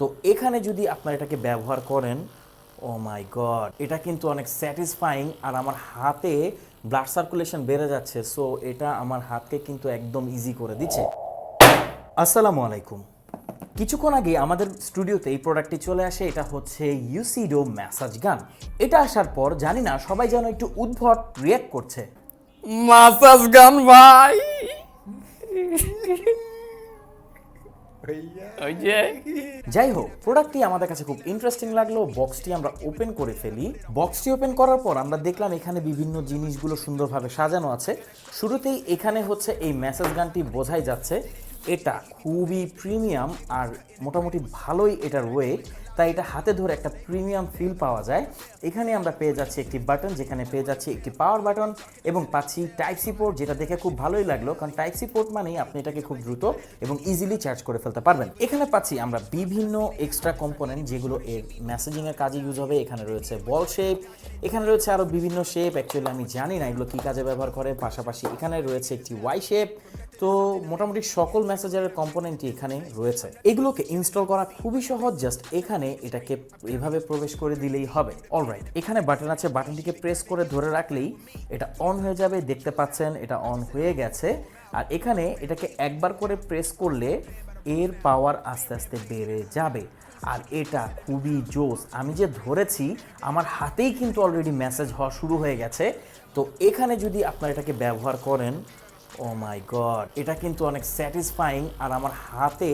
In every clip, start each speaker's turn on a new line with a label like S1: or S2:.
S1: তো এখানে যদি আপনারা এটাকে ব্যবহার করেন, ও মাই গড, এটা কিন্তু অনেক স্যাটিসফাইং আর আমার হাতে ব্লাড সার্কুলেশন বেড়ে যাচ্ছে সো এটা আমার হাতকে কিন্তু একদম ইজি করে দিচ্ছে। আসসালামু আলাইকুম। কিছুক্ষণ আগে আমাদের স্টুডিওতে এই প্রোডাক্টটি চলে আসে, এটা হচ্ছে ইউসিডো ম্যাসাজ গান এটা আসার পর, জানি না, সবাই যেন একটু উদ্ভট রিয়াক্ট করছে।
S2: মাসাজ গান ভাই!
S1: যাই হোক প্রোডাক্টটি আমাদের কাছে খুব ইন্টারেস্টিং লাগল বক্সটি আমরা ওপেন করে ফেলি। বক্সটি ওপেন করার পর আমরা দেখলাম এখানে বিভিন্ন জিনিসগুলো সুন্দরভাবে সাজানো আছে। শুরুতেই এখানে হচ্ছে এই মেসেজ গানটি বোঝাই যাচ্ছে, এটা খুবই প্রিমিয়াম আর মোটামুটি ভালোই এটার ওয়েট তাই এটা হাতে ধরে একটা প্রিমিয়াম ফিল পাওয়া যায়। এখানে আমরা পেয়ে যাচ্ছি একটি বাটন, যেখানে পেয়ে যাচ্ছি একটি পাওয়ার বাটন এবং পাচ্ছি টাইপ সি পোর্ট যেটা দেখে খুব ভালোই লাগল। কারণ টাইপ সি পোর্ট মানেই আপনি এটাকে খুব দ্রুত এবং ইজিলি চার্জ করে ফেলতে পারবেন। এখানে পাচ্ছি আমরা বিভিন্ন এক্সট্রা কম্পোনেন্ট যেগুলো এর মেসেজিং এর কাজে ইউজ হবে। এখানে রয়েছে বল শেপ এখানে রয়েছে আরও বিভিন্ন শেপ অ্যাকচুয়ালি আমি জানি না এগুলো কী কাজে ব্যবহার করে। পাশাপাশি এখানে রয়েছে একটি ওয়াই শেপ তো মোটামুটি সকল মেসেজারের কম্পোনেন্টই এখানে রয়েছে। এগুলোকে ইনস্টল করা খুবই সহজ জাস্ট এখানে এটাকে এভাবে প্রবেশ করে দিলেই হবে। অলরাইট এখানে বাটন আছে বাটনটিকে প্রেস করে ধরে রাখলেই এটা অন হয়ে যাবে, দেখতে পাচ্ছেন এটা অন হয়ে গেছে। আর এখানে এটাকে একবার করে প্রেস করলে এর পাওয়ার আস্তে আস্তে বেড়ে যাবে। আর এটা খুবই জোস। আমি যে ধরেছি, আমার হাতেই কিন্তু অলরেডি মেসেজ হওয়া শুরু হয়ে গেছে। তো এখানে যদি আপনারা এটাকে ব্যবহার করেন ও মাই গড এটা কিন্তু অনেক স্যাটিসফাইং আর আমার হাতে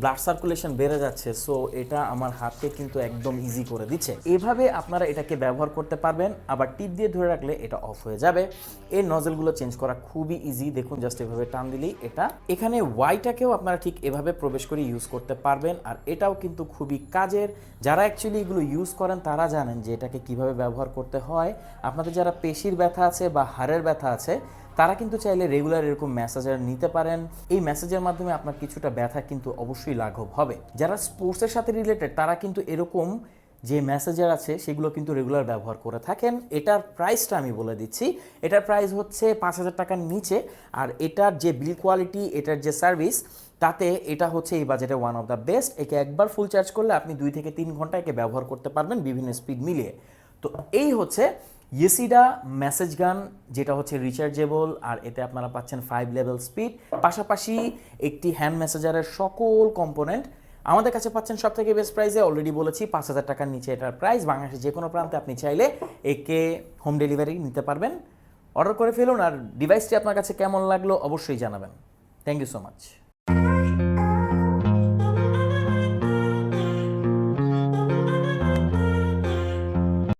S1: ব্লাড সার্কুলেশন বেড়ে যাচ্ছে সো এটা আমার হাতকে কিন্তু একদম ইজি করে দিচ্ছে। এভাবে আপনারা এটাকে ব্যবহার করতে পারবেন, আবার টিপ দিয়ে ধরে রাখলে এটা অফ হয়ে যাবে। এই নজলগুলো চেঞ্জ করা খুবই ইজি দেখুন জাস্ট এভাবে টান দিলেই এটা। এখানে ওয়াইটাকেও আপনারা ঠিক এভাবে প্রবেশ করে ইউজ করতে পারবেন, আর এটাও কিন্তু খুবই কাজের। যারা অ্যাকচুয়ালি এগুলো ইউজ করেন, তারা জানেন যে এটাকে কীভাবে ব্যবহার করতে হয়। আপনাদের যারা পেশির ব্যথা আছে বা হাড়ের ব্যথা আছে তারা কিন্তু চাইলে রেগুলার এরকম মেসেজার নিতে পারেন। এই মেসেজের মাধ্যমে আপনার কিছুটা ব্যথা কিন্তু অবশ্যই লাঘব হবে। যারা স্পোর্টসের সাথে রিলেটেড তারা কিন্তু এরকম যে মেসেজার আছে, সেগুলো কিন্তু রেগুলার ব্যবহার করে থাকেন। এটার প্রাইসটা আমি বলে দিচ্ছি। এটার প্রাইস হচ্ছে পাঁচ হাজার টাকার নিচে। আর এটার যে বিল কোয়ালিটি এটার যে সার্ভিস তাতে এটা হচ্ছে এই বাজেটে ওয়ান অফ দ্য বেস্ট একে একবার ফুল চার্জ করলে আপনি দুই থেকে তিন ঘণ্টা একে ব্যবহার করতে পারবেন বিভিন্ন স্পিড মিলিয়ে। তো এই হচ্ছে ইয়েসিডা মেসেজ গান যেটা হচ্ছে রিচার্জেবল আর এতে আপনারা পাচ্ছেন ফাইভ লেভেল স্পিড পাশাপাশি একটি হ্যান্ড মেসেজারের সকল কম্পোনেন্ট আমাদের কাছে পাচ্ছেন সব থেকে বেস্ট প্রাইসে অলরেডি বলেছি, পাঁচ হাজার টাকার নিচে এটার প্রাইস বাংলাদেশের যে কোনো প্রান্তে আপনি চাইলে একে হোম ডেলিভারি নিতে পারবেন। অর্ডার করে ফেলুন, আর ডিভাইসটি আপনার কাছে কেমন লাগল অবশ্যই জানাবেন। Thank you so much